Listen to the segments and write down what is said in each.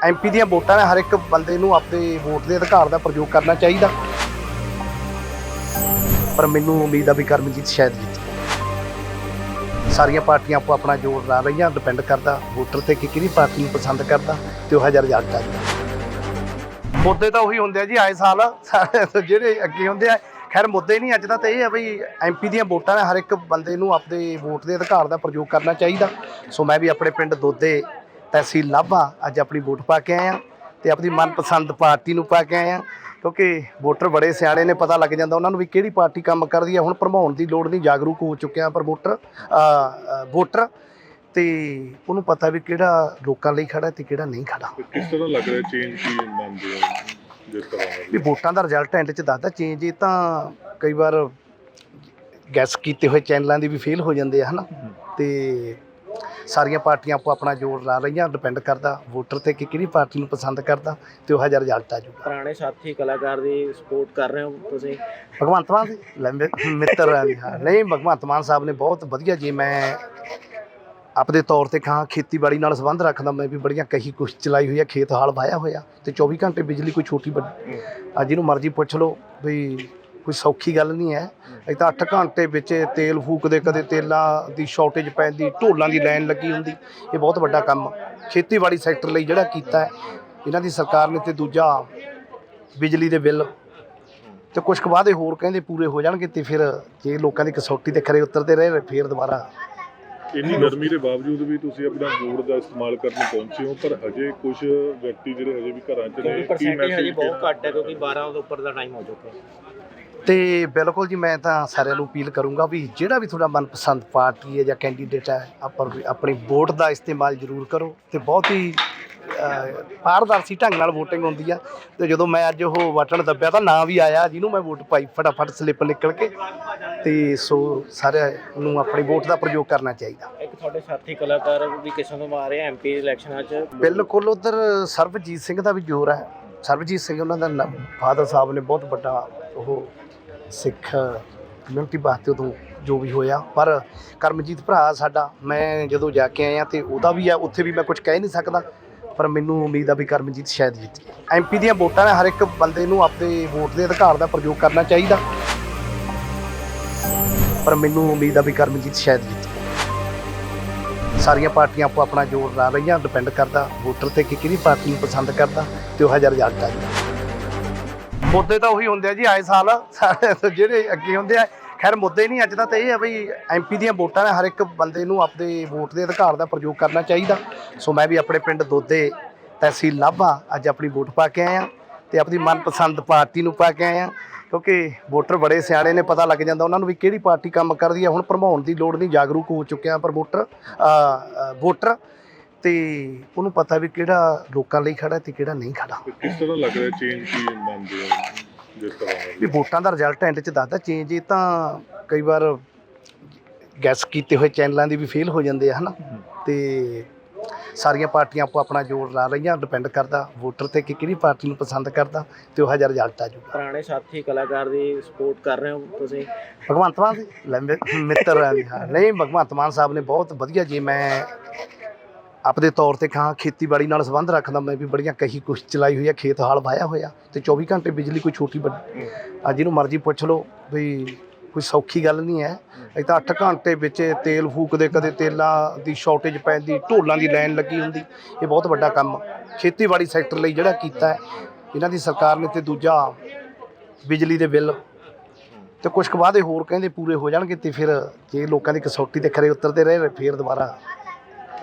MP ਦੀਆਂ ਵੋਟਾਂ ਨੇ, ਹਰ ਇੱਕ ਬੰਦੇ ਨੂੰ ਆਪਣੇ ਵੋਟ ਦੇ ਅਧਿਕਾਰ ਦਾ ਪ੍ਰਯੋਗ ਕਰਨਾ ਚਾਹੀਦਾ। ਪਰ ਮੈਨੂੰ ਉਮੀਦ ਆ ਵੀ ਕਰਮਜੀਤ ਸ਼ਾਇਦ ਜਿੱਤ ਸਾਰੀਆਂ ਪਾਰਟੀਆਂ ਆਪੋ ਆਪਣਾ ਜੋਰ ਲਾ ਰਹੀਆਂ ਡਿਪੈਂਡ ਕਰਦਾ, ਵੋਟਰ ਤੇ ਕਿ ਕਿਹੜੀ ਪਾਰਟੀ ਨੂੰ ਪਸੰਦ ਕਰਦਾ ਤੇ ਉਹ ਹਜ਼ਾਰ ਰਿਜ਼ਲਟ ਆ ਜਾਂਦਾ ਮੁੱਦੇ ਤਾਂ ਉਹੀ ਹੁੰਦੇ ਆ ਜੀ, ਆਏ ਸਾਲ ਜਿਹੜੇ ਅੱਗੇ ਹੁੰਦੇ ਆ, ਖੈਰ ਮੁੱਦੇ ਨਹੀਂ ਅੱਜ ਦਾ ਤਾਂ ਇਹ ਹੈ ਵੀ ਐਮਪੀ ਦੀਆਂ ਵੋਟਾਂ ਨੇ, ਹਰ ਇੱਕ ਬੰਦੇ ਨੂੰ ਆਪਣੇ ਵੋਟ ਦੇ ਅਧਿਕਾਰ ਦਾ ਪ੍ਰਯੋਗ ਕਰਨਾ ਚਾਹੀਦਾ। ਸੋ ਮੈਂ ਵੀ ਆਪਣੇ ਪਿੰਡ ਦੋਦੇ ਤਹਿਸੀਲ ਨਾਭਾ ਅੱਜ ਆਪਣੀ ਵੋਟ ਪਾ ਕੇ ਆਇਆ ਤੇ ਆਪਣੀ ਮਨਪਸੰਦ ਪਾਰਟੀ ਨੂੰ ਪਾ ਕੇ ਆਇਆ ਕਿਉਂਕਿ ਵੋਟਰ ਬੜੇ ਸਿਆਣੇ ਨੇ ਪਤਾ ਲੱਗ ਜਾਂਦਾ ਉਹਨਾਂ ਨੂੰ ਵੀ ਕਿਹੜੀ ਪਾਰਟੀ ਕੰਮ ਕਰਦੀ ਹੈ। ਹੁਣ ਭਰਮਾਉਣ ਦੀ ਲੋੜ ਨਹੀਂ ਜਾਗਰੂਕ ਹੋ ਚੁੱਕਿਆ ਪਰ ਵੋਟਰ ਅ, ਅ, ਵੋਟਰ। ਤੇ ਉਹਨੂੰ ਪਤਾ ਵੀ ਕਿਹੜਾ ਲੋਕਾਂ ਲਈ ਖੜਾ ਤੇ ਕਿਹੜਾ ਨਹੀਂ ਖੜਾ। ਕਿਸ ਤਰ੍ਹਾਂ ਲੱਗ ਰਿਹਾ ਚੇਂਜ ਕੀ ਮੰਨਦੇ ਹੋ? ਜਿਸ ਤਰ੍ਹਾਂ ਦਾ ਵੀ ਵੋਟਾਂ ਦਾ ਰਿਜ਼ਲਟ ਐਂਡ 'ਚ ਦੱਸਦਾ ਚੇਂਜ ਇਹ ਤਾਂ ਕਈ ਵਾਰ ਗੈਸ ਕੀਤੇ ਹੋਏ ਚੈਨਲਾਂ ਦੀ ਵੀ ਫੇਲ ਹੋ ਜਾਂਦੇ ਆ ਹਨਾ? ਤੇ ਸਾਰੀਆਂ ਪਾਰਟੀਆਂ ਆਪੋ ਆਪਣਾ ਜੋਰ ਲਾ ਰਹੀਆਂ ਡਿਪੈਂਡ ਕਰਦਾ ਵੋਟਰ ਤੇ ਕਿ ਕਿਹੜੀ ਪਾਰਟੀ ਨੂੰ ਪਸੰਦ ਕਰਦਾ ਤੇ ਉਹ ਹਜ਼ਾਰ ਰਿਜ਼ਲਟ ਆ ਜਾਊਗਾ। ਪੁਰਾਣੇ ਸਾਥੀ ਕਲਾਕਾਰ ਦੀ ਸਪੋਰਟ ਕਰ ਰਹੇ ਹੋ ਤੁਸੀਂ? ਭਗਵੰਤ ਮਾਨ ਜੀ? ਮਿੱਤਰ ਹਾਂ। ਨਹੀਂ ਭਗਵੰਤ ਮਾਨ ਸਾਹਿਬ ਨੇ ਬਹੁਤ ਵਧੀਆ ਜੀ ਮੈਂ ਆਪਦੇ ਤੌਰ ਤੇ ਕਹਾਂ ਖੇਤੀਬਾੜੀ ਨਾਲ ਸੰਬੰਧ ਰੱਖਦਾ ਮੈਂ ਵੀ ਬੜੀਆਂ ਕਹੀ ਕੁਛ ਚਲਾਈ ਹੋਈ ਆ ਖੇਤ ਹਾਲ ਵਾਇਆ ਹੋਇਆ ਤੇ 24 ਘੰਟੇ ਬਿਜਲੀ ਕੋਈ ਛੋਟੀ ਵੱਡੀ ਆ ਜਿਹਨੂੰ ਮਰਜ਼ੀ ਪੁੱਛ ਲਓ ਵੀ ਕੋਈ ਸੌਖੀ ਗੱਲ ਨਹੀਂ ਹੈ। ਅਸੀਂ ਤਾਂ 8 ਘੰਟੇ ਵਿੱਚ ਤੇਲ ਫੂਕਦੇ ਕਦੇ ਤੇਲਾਂ ਦੀ ਸ਼ਾਰਟੇਜ ਪੈਂਦੀ ਢੋਲਾਂ ਦੀ ਲਾਈਨ ਲੱਗੀ ਹੁੰਦੀ। ਇਹ ਬਹੁਤ ਵੱਡਾ ਕੰਮ ਖੇਤੀਬਾੜੀ ਸੈਕਟਰ ਲਈ ਜਿਹੜਾ ਕੀਤਾ ਹੈ ਇਹਨਾਂ ਦੀ ਸਰਕਾਰ ਨੇ ਤੇ ਦੂਜਾ ਬਿਜਲੀ ਦੇ ਬਿੱਲ ਤੇ ਕੁਝ ਕੁ ਵਾਅਦੇ ਹੋਰ ਕਹਿੰਦੇ ਪੂਰੇ ਹੋ ਜਾਣਗੇ ਤੇ ਫਿਰ ਜੇ ਲੋਕਾਂ ਦੀ ਕਸੌਟੀ ਤੇ ਖਰੇ ਉਤਰਦੇ ਰਹੇ ਫਿਰ ਦੁਬਾਰਾ ਇੰਨੀ ਗਰਮੀ ਦੇ ਬਾਵਜੂਦ ਵੀ ਤੁਸੀਂ ਆਪਣਾ ਵੋਟ ਦਾ ਇਸਤੇਮਾਲ ਕਰਨ ਪਹੁੰਚੇ ਹੋ ਪਰ ਹਜੇ ਕੁਝ ਵਿਅਕਤੀ ਜਿਹੜੇ ਹਜੇ ਵੀ ਘਰਾਂ 'ਚ ਨੇ ਕੀ ਪਰਸੈਂਟੇਜ ਹਜੇ ਮੈਸੇਜ ਬਹੁਤ ਘੱਟ ਹੈ ਕਿਉਂਕਿ 12 ਤੋਂ ਉੱਪਰ ਦਾ ਟਾਈਮ ਹੋ ਚੁੱਕਾ ਹੈ ਤੇ ਬਿਲਕੁਲ ਜੀ ਮੈਂ ਤਾਂ ਸਾਰਿਆਂ ਨੂੰ ਅਪੀਲ ਕਰੂੰਗਾ ਵੀ ਜਿਹੜਾ ਵੀ ਤੁਹਾਡਾ ਮਨਪਸੰਦ ਪਾਰਟੀ ਹੈ ਜਾਂ ਕੈਂਡੀਡੇਟ ਹੈ ਆਪਾਂ ਆਪਣੀ ਵੋਟ ਦਾ ਇਸਤੇਮਾਲ ਜ਼ਰੂਰ ਕਰੋ ਤੇ ਬਹੁਤ ਹੀ ਪਾਰਦਰਸ਼ੀ ਢੰਗ ਨਾਲ VOTING ਹੁੰਦੀ ਆ। ਤੇ ਜਦੋਂ ਮੈਂ ਅੱਜ ਉਹ ਬਟਨ ਦੱਬਿਆ ਤਾਂ ਨਾਂ ਵੀ ਆਇਆ ਜਿਹਨੂੰ ਮੈਂ ਵੋਟ ਪਾਈ ਫਟਾਫਟ ਸਲਿੱਪ ਨਿਕਲ ਕੇ। ਤੇ ਸੋ ਸਾਰਿਆਂ ਨੂੰ ਆਪਣੀ ਵੋਟ ਦਾ ਪ੍ਰਯੋਗ ਕਰਨਾ ਚਾਹੀਦਾ। ਇੱਕ ਤੁਹਾਡੇ ਸਾਥੀ ਕਲਾਕਾਰ ਵੀ ਕਿਸਮ ਆ ਰਹੇ ਐਮਪੀ ਇਲੈਕਸ਼ਨਾਂ 'ਚ ਬਿਲਕੁਲ ਉਧਰ ਸਰਬਜੀਤ ਸਿੰਘ ਦਾ ਵੀ ਜ਼ੋਰ ਹੈ। ਸਰਬਜੀਤ ਸਿੰਘ ਉਹਨਾਂ ਦਾ ਫਾਦਰ ਸਾਹਿਬ ਨੇ ਬਹੁਤ ਵੱਡਾ ਉਹ ਸਿੱਖ ਕਮਿਊਨਿਟੀ ਵਾਸਤੇ ਉਦੋਂ ਜੋ ਵੀ ਹੋਇਆ। ਪਰ ਕਰਮਜੀਤ ਭਰਾ ਸਾਡਾ, ਮੈਂ ਜਦੋਂ ਜਾ ਕੇ ਆਇਆ ਤੇ ਉਹਦਾ ਵੀ ਆ, ਉੱਥੇ ਵੀ ਮੈਂ ਕੁਝ ਕਹਿ ਨਹੀਂ ਸਕਦਾ। ਪਰ ਮੈਨੂੰ ਉਮੀਦ ਆ ਵੀ ਕਰਮਜੀਤ ਸ਼ਾਇਦ ਜਿੱਤ ਐਮਪੀ ਦੀਆਂ ਵੋਟਾਂ ਨੇ ਹਰ ਇੱਕ ਬੰਦੇ ਨੂੰ ਆਪਣੇ ਵੋਟ ਦੇ ਅਧਿਕਾਰ ਦਾ ਪ੍ਰਯੋਗ ਕਰਨਾ ਚਾਹੀਦਾ। ਪਰ ਮੈਨੂੰ ਉਮੀਦ ਆ ਵੀ ਕਰਮਜੀਤ ਸ਼ਾਇਦ ਜਿੱਤ ਸਾਰੀਆਂ ਪਾਰਟੀਆਂ ਆਪੋ ਆਪਣਾ ਜੋਰ ਲਾ ਰਹੀਆਂ ਡਿਪੈਂਡ ਕਰਦਾ, ਵੋਟਰ ਤੇ ਕਿ ਕਿਹੜੀ ਪਾਰਟੀ ਨੂੰ ਪਸੰਦ ਕਰਦਾ, ਤੇ ਉਹ ਹਜ਼ਾਰ ਰਿਜ਼ਲਟ ਆ ਮੁੱਦੇ ਤਾਂ ਉਹੀ ਹੁੰਦੇ ਆ ਜੀ, ਆਏ ਸਾਲ ਸਾਰੇ ਜਿਹੜੇ ਅੱਗੇ ਹੁੰਦੇ ਆ, ਖੈਰ ਮੁੱਦੇ ਨਹੀਂ ਅੱਜ ਦਾ ਤਾਂ ਇਹ ਆ ਵੀ ਐਮਪੀ ਦੀਆਂ ਵੋਟਾਂ ਨੇ ਹਰ ਇੱਕ ਬੰਦੇ ਨੂੰ ਆਪਣੇ ਵੋਟ ਦੇ ਅਧਿਕਾਰ ਦਾ ਪ੍ਰਯੋਗ ਕਰਨਾ ਚਾਹੀਦਾ। ਸੋ ਮੈਂ ਵੀ ਆਪਣੇ ਪਿੰਡ ਦੋਦੇ ਤਹਿਸੀਲ ਨਾਭਾ ਅੱਜ ਆਪਣੀ ਵੋਟ ਪਾ ਕੇ ਆਇਆ ਤੇ ਆਪਣੀ ਮਨਪਸੰਦ ਪਾਰਟੀ ਨੂੰ ਪਾ ਕੇ ਆਇਆ ਕਿਉਂਕਿ ਵੋਟਰ ਬੜੇ ਸਿਆਣੇ ਨੇ, ਪਤਾ ਲੱਗ ਜਾਂਦਾ ਉਹਨਾਂ ਨੂੰ ਵੀ ਕਿਹੜੀ ਪਾਰਟੀ ਕੰਮ ਕਰਦੀ ਹੈ ਹੁਣ ਭਰਮਾਉਣ ਦੀ ਲੋੜ ਨਹੀਂ, ਜਾਗਰੂਕ ਹੋ ਚੁੱਕਿਆ ਪਰ ਵੋਟਰ ਵੋਟਰ ਤੇ ਉਹਨੂੰ ਪਤਾ ਵੀ ਕਿਹੜਾ ਲੋਕਾਂ ਲਈ ਖੜਾ ਤੇ ਕਿਹੜਾ ਨਹੀਂ ਖੜਾ। ਕਿਸ ਤਰ੍ਹਾਂ ਲੱਗ ਰਿਹਾ ਚੇਂਜ ਕੀ ਮੰਨਦੇ ਹੋ ਜਿਸ ਤਰ੍ਹਾਂ ਦਾ? ਵੀ ਵੋਟਾਂ ਦਾ ਰਿਜ਼ਲਟ ਐਂਡ 'ਚ ਦੱਸਦਾ ਚੇਂਜ ਇਹ ਤਾਂ ਕਈ ਵਾਰ ਗੈਸ ਕੀਤੇ ਹੋਏ ਚੈਨਲਾਂ ਦੀ ਵੀ ਫੇਲ ਹੋ ਜਾਂਦੇ ਆ ਹਨਾ? ਤੇ ਸਾਰੀਆਂ ਪਾਰਟੀਆਂ ਆਪੋ ਆਪਣਾ ਜੋਰ ਲਾ ਰਹੀਆਂ ਡਿਪੈਂਡ ਕਰਦਾ ਵੋਟਰ ਤੇ ਕਿ ਕਿਹੜੀ ਪਾਰਟੀ ਨੂੰ ਪਸੰਦ ਕਰਦਾ ਤੇ ਉਹ ਹਜ਼ਾਰ ਰਿਜ਼ਲਟ ਆ ਜਾਊਗਾ। ਪੁਰਾਣੇ ਸਾਥੀ ਕਲਾਕਾਰ ਦੀ ਸਪੋਰਟ ਕਰ ਰਹੇ ਹੋ ਤੁਸੀਂ? ਭਗਵੰਤ ਮਾਨ ਲੈ ਮੇ- ਮਿੱਤਰ ਆ ਹਾਂ। ਨਹੀਂ ਭਗਵੰਤ ਮਾਨ ਸਾਹਿਬ ਨੇ ਬਹੁਤ ਵਧੀਆ ਜੀ ਮੈਂ ਆਪਦੇ ਤੌਰ ਤੇ ਖਾਂ ਖੇਤੀਬਾੜੀ ਨਾਲ ਸੰਬੰਧ ਰੱਖਦਾ ਮੈਂ ਵੀ ਬੜੀਆਂ ਕਹੀ ਕੁਛ ਚਲਾਈ ਹੋਈ ਆ, ਖੇਤ ਹਾਲ ਵਾਇਆ ਹੋਇਆ ਤੇ 24 ਘੰਟੇ ਬਿਜਲੀ ਕੋਈ ਛੋਟੀ ਵੱਡੀ ਆ, ਜਿਹਨੂੰ ਮਰਜ਼ੀ ਪੁੱਛ ਲਓ ਵੀ ਕੋਈ ਸੌਖੀ ਗੱਲ ਨਹੀਂ ਹੈ। ਇਹ ਤਾਂ 8 ਘੰਟੇ ਵਿੱਚ ਤੇਲ ਫੂਕਦੇ, ਕਦੇ ਤੇਲਾਂ ਦੀ ਸ਼ਾਰਟੇਜ ਪੈਂਦੀ ਢੋਲਾਂ ਦੀ ਲਾਈਨ ਲੱਗੀ ਹੁੰਦੀ, ਇਹ ਬਹੁਤ ਵੱਡਾ ਕੰਮ ਖੇਤੀਬਾੜੀ ਸੈਕਟਰ ਲਈ ਜਿਹੜਾ ਕੀਤਾ ਹੈ, ਇਹਨਾਂ ਦੀ ਸਰਕਾਰ ਨੇ ਤੇ ਦੂਜਾ ਬਿਜਲੀ ਦੇ ਬਿੱਲ ਤੇ ਕੁਝ ਕੁ ਵਾਅਦੇ ਹੋਰ ਕਹਿੰਦੇ ਪੂਰੇ ਹੋ ਜਾਣਗੇ ਤੇ ਫਿਰ ਜੇ ਲੋਕਾਂ ਦੀ ਕਸੌਟੀ ਤੇ ਖਰੇ ਉਤਰਦੇ ਰਹੇ, ਫਿਰ ਦੁਬਾਰਾ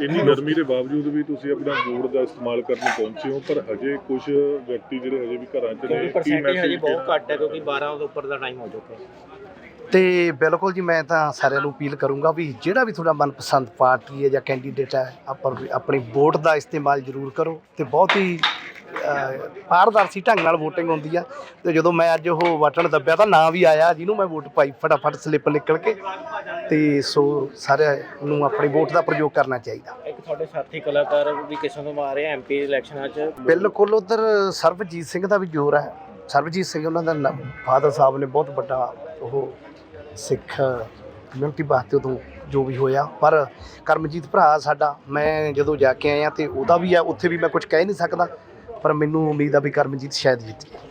ਇੰਨੀ ਗਰਮੀ ਦੇ ਬਾਵਜੂਦ ਵੀ ਤੁਸੀਂ ਆਪਣਾ ਵੋਟ ਦਾ ਇਸਤੇਮਾਲ ਕਰਨ ਪਹੁੰਚੇ ਹੋ ਪਰ ਹਜੇ ਕੁਝ ਵਿਅਕਤੀ ਜਿਹੜੇ ਹਜੇ ਵੀ ਘਰਾਂ 'ਚ ਨੇ ਕੀ ਪਰਸੈਂਟੇਜ ਹਜੇ ਮੈਸੇਜ ਬਹੁਤ ਘੱਟ ਹੈ ਕਿਉਂਕਿ 12 ਤੋਂ ਉੱਪਰ ਦਾ ਟਾਈਮ ਹੋ ਚੁੱਕਾ ਹੈ। ਤੇ ਬਿਲਕੁਲ ਜੀ ਮੈਂ ਤਾਂ ਸਾਰਿਆਂ ਨੂੰ ਅਪੀਲ ਕਰੂੰਗਾ ਵੀ ਜਿਹੜਾ ਵੀ ਤੁਹਾਡਾ ਮਨਪਸੰਦ ਪਾਰਟੀ ਹੈ ਜਾਂ ਕੈਂਡੀਡੇਟ ਹੈ ਆਪਾਂ ਵੀ ਆਪਣੀ ਵੋਟ ਦਾ ਇਸਤੇਮਾਲ ਜ਼ਰੂਰ ਕਰੋ ਤੇ ਬਹੁਤ ਹੀ ਪਾਰਦਰਸ਼ੀ ਢੰਗ ਨਾਲ VOTING ਹੁੰਦੀ ਆ। ਤੇ ਜਦੋਂ ਮੈਂ ਅੱਜ ਉਹ ਬਟਨ ਦੱਬਿਆ ਤਾਂ ਨਾਂ ਵੀ ਆਇਆ ਜਿਹਨੂੰ ਮੈਂ ਵੋਟ ਪਾਈ ਫਟਾਫਟ ਸਲਿੱਪ ਨਿਕਲ ਕੇ। ਤੇ ਸੋ ਸਾਰਿਆਂ ਨੂੰ ਆਪਣੀ ਵੋਟ ਦਾ ਪ੍ਰਯੋਗ ਕਰਨਾ ਚਾਹੀਦਾ। ਇੱਕ ਤੁਹਾਡੇ ਸਾਥੀ ਕਲਾਕਾਰ ਵੀ ਕਿਸਮ ਆ ਰਹੇ ਐਮਪੀ ਇਲੈਕਸ਼ਨਾਂ 'ਚ ਬਿਲਕੁਲ ਉਧਰ ਸਰਬਜੀਤ ਸਿੰਘ ਦਾ ਵੀ ਜ਼ੋਰ ਹੈ। ਸਰਬਜੀਤ ਸਿੰਘ ਉਹਨਾਂ ਦਾ ਫਾਦਰ ਸਾਹਿਬ ਨੇ ਬਹੁਤ ਵੱਡਾ ਉਹ ਸਿੱਖ ਕਮਿਊਨਿਟੀ ਵਾਸਤੇ ਉਦੋਂ ਜੋ ਵੀ ਹੋਇਆ। ਪਰ ਕਰਮਜੀਤ ਭਰਾ ਸਾਡਾ ਮੈਂ ਜਦੋਂ ਜਾ ਕੇ ਆਇਆ ਤੇ ਉਹਦਾ ਵੀ ਆ ਉੱਥੇ ਵੀ ਮੈਂ ਕੁਝ ਕਹਿ ਨਹੀਂ ਸਕਦਾ। ਪਰ ਮੈਨੂੰ ਉਮੀਦ ਆ ਵੀ ਕਰਮਜੀਤ ਸ਼ਾਇਦ ਜਿੱਤ ਜਾਏ